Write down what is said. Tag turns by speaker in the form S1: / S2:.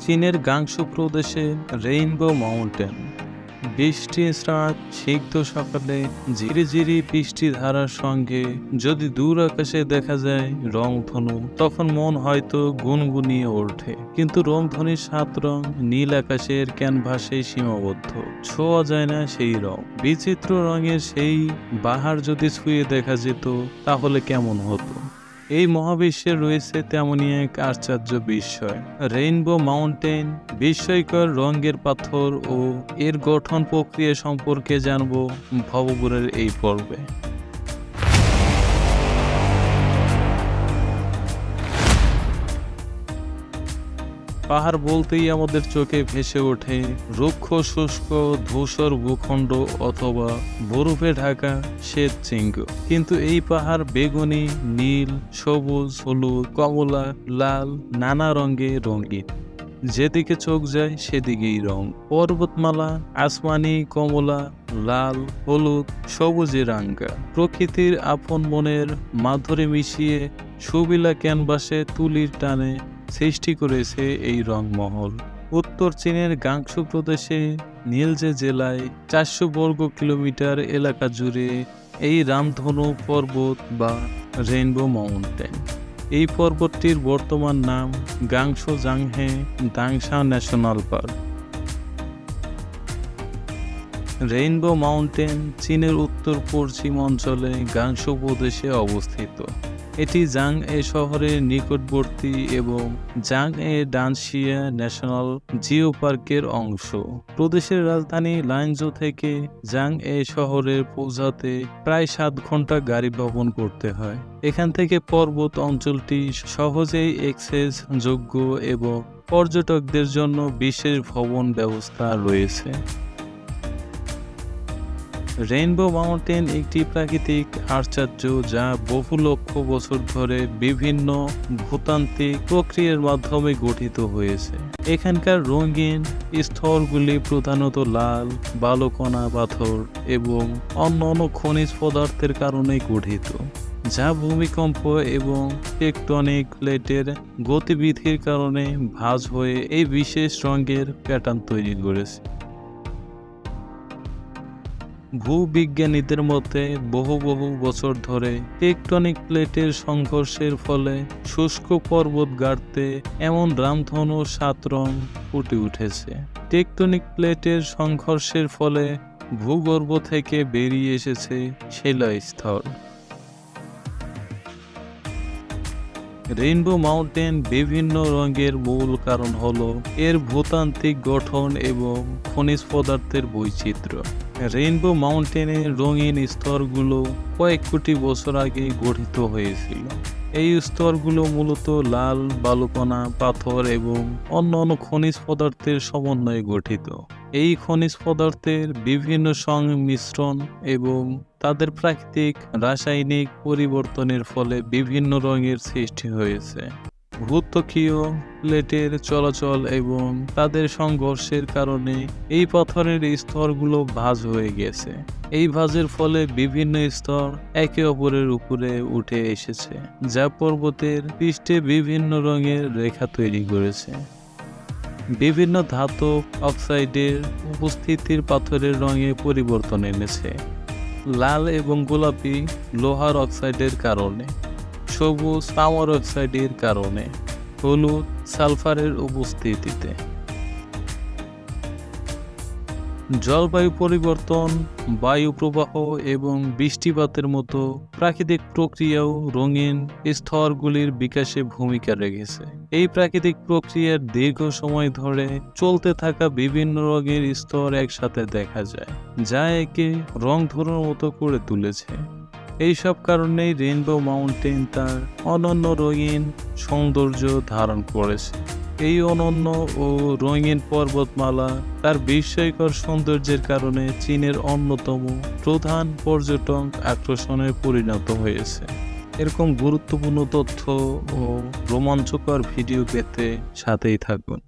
S1: চীনের গাংশু প্রদেশে rainbow mountain. বৃষ্টির রাত সিদ্ধ সকালে ঝিরি ঝিরি বৃষ্টি ধারার সঙ্গে যদি দূর আকাশে দেখা যায় রংধনু, তখন মন হয়তো গুনগুনিয়ে ওঠে। কিন্তু রংধনুর সাত রং নীল আকাশের ক্যানভাসে সীমাবদ্ধ। ছোঁয়া যায় না সেই রং। বিচিত্র রঙের সেই বাহার যদি ছুঁয়ে দেখা যেত, তাহলে কেমন হতো? এই মহাবিশ্বে রয়েছে তেমনই এক আশ্চর্য বিস্ময়। রেইনবো মাউন্টেন বিস্ময়কর রঙের পাথর ও এর গঠন প্রক্রিয়া সম্পর্কে জানব ভবগুরের এই পর্বে। পাহাড় বলতেই আমাদের চোখে ভেসে ওঠে রুক্ষ, শুষ্ক, ধূসর ভূখণ্ড অথবা বরফে ঢাকা শ্বেত চিঙ্গ কিন্তু এই পাহাড় বেগুনি, নীল, সবুজ, হলুদ, কমলা, লাল, নানা রঙে রঙিন। যেদিকে চোখ যায় সেদিকেই রং। পর্বতমালা, আসমানি, কমলা, লাল, হলুদ সবুজে রাঙ্গা প্রকৃতির আপন মনের মাধুরী মিশিয়ে সুবিলা ক্যানভাসে তুলির টানে সৃষ্টি করেছে এই রংমহল। উত্তর চীনের গাংসু প্রদেশে নীলজে জেলায় চারশো বর্গ কিলোমিটার এলাকা জুড়ে এই রামধনু পর্বত বা রেইনবো মাউন্টেন। এই পর্বতটির বর্তমান নাম Gansu Zhangye Danxia national park. Rainbow mountain চীনের উত্তর পশ্চিম অঞ্চলে গাংসো প্রদেশে অবস্থিত। এটি জাং এ শহরের নিকটবর্তী এবং জাং এ ডানশিয়া ন্যাশনাল জিও পার্কের অংশ। প্রদেশের রাজধানী লাইনজো থেকে জাং এ শহরের পৌঁছাতে প্রায় সাত ঘণ্টা গাড়ি ভ্রমণ করতে হয়। এখান থেকে পর্বত অঞ্চলটি সহজেই এক্সেস যোগ্য এবং পর্যটকদের জন্য বিশেষ ভবন ব্যবস্থা রয়েছে। রেইনবো মাউন্টেন একটি প্রাকৃতিক আশ্চর্য যা বহু লক্ষ বছর ধরে বিভিন্ন ভূতান্ত্রিক প্রক্রিয়ার মাধ্যমে গঠিত হয়েছে। এখানকার রঙিন স্থলগুলি প্রধানত লাল, বালকণা পাথর এবং অন্যান্য খনিজ পদার্থের কারণে গঠিত, যা ভূমিকম্প এবং টেকটনিক প্লেটের গতিবিধির কারণে ভাঁজ হয়ে এই বিশেষ রঙের প্যাটার্ন তৈরি করেছে। ভূবিজ্ঞানীদের মতে, বহু বহু বছর ধরে টেকটনিক প্লেটের সংঘর্ষের ফলে শুষ্ক পর্বত গাড়তে এমন রামধনু সাত রং ফুটে উঠেছে। টেকটনিক প্লেটের সংঘর্ষের ফলে ভূগর্ভ থেকে বেরিয়ে এসেছে শিলাস্তর রেইনবো মাউন্টেন বিভিন্ন রঙের মূল কারণ হল এর ভূতান্ত্রিক গঠন এবং খনিজ পদার্থের বৈচিত্র্য। রেইনবো মাউন্টেনের রঙিন স্তরগুলো কয়েক কোটি বছর আগে গঠিত হয়েছিল। এই স্তরগুলো মূলত লাল, বালুকণা, পাথর এবং অন্যান্য খনিজ পদার্থের সমন্বয়ে গঠিত। এই খনিজ পদার্থের বিভিন্ন সংমিশ্রণ এবং তাদের প্রাকৃতিক, রাসায়নিক পরিবর্তনের ফলে বিভিন্ন রঙের সৃষ্টি হয়েছে। ভূত্বকীয় প্লেটের চলাচল এবং তাদের সংঘর্ষের কারণে এই পাথরের স্তরগুলো ভাঁজ হয়ে গেছে। এই ভাঁজের ফলে বিভিন্ন স্তর একে অপরের উপরে উঠে এসেছে, যা পর্বতের পৃষ্ঠে বিভিন্ন রঙের রেখা তৈরি করেছে। বিভিন্ন ধাতব অক্সাইডের উপস্থিতির পাথরের রঙে পরিবর্তন এনেছে। লাল এবং গোলাপি লোহার অক্সাইডের কারণে। সবুজ পাওয়ার অক্সাইডের কারণে হলুদ সালফারের উপস্থিতিতে। জলবায়ু পরিবর্তন, বায়ু প্রবাহ এবং বৃষ্টিপাতের মতো প্রাকৃতিক প্রক্রিয়াও রঙিন স্তরগুলির বিকাশে ভূমিকা রেখেছে। এই প্রাকৃতিক প্রক্রিয়ার দীর্ঘ সময় ধরে চলতে থাকা বিভিন্ন রঙের স্তর একসাথে দেখা যায়, যা একে রং ধরার মতো করে তুলেছে। এইসব কারণেই রেইনবো মাউন্টেন তার অনন্য রঙিন সৌন্দর্য ধারণ করেছে। এই অনন্য ও রঙিন পর্বতমালা তার বিস্ময়কর সৌন্দর্যের কারণে চীনের অন্যতম প্রধান পর্যটন আকর্ষণে পরিণত হয়েছে। এরকম গুরুত্বপূর্ণ তথ্য ও রোমাঞ্চকর ভিডিও পেতে সাথেই থাকুন।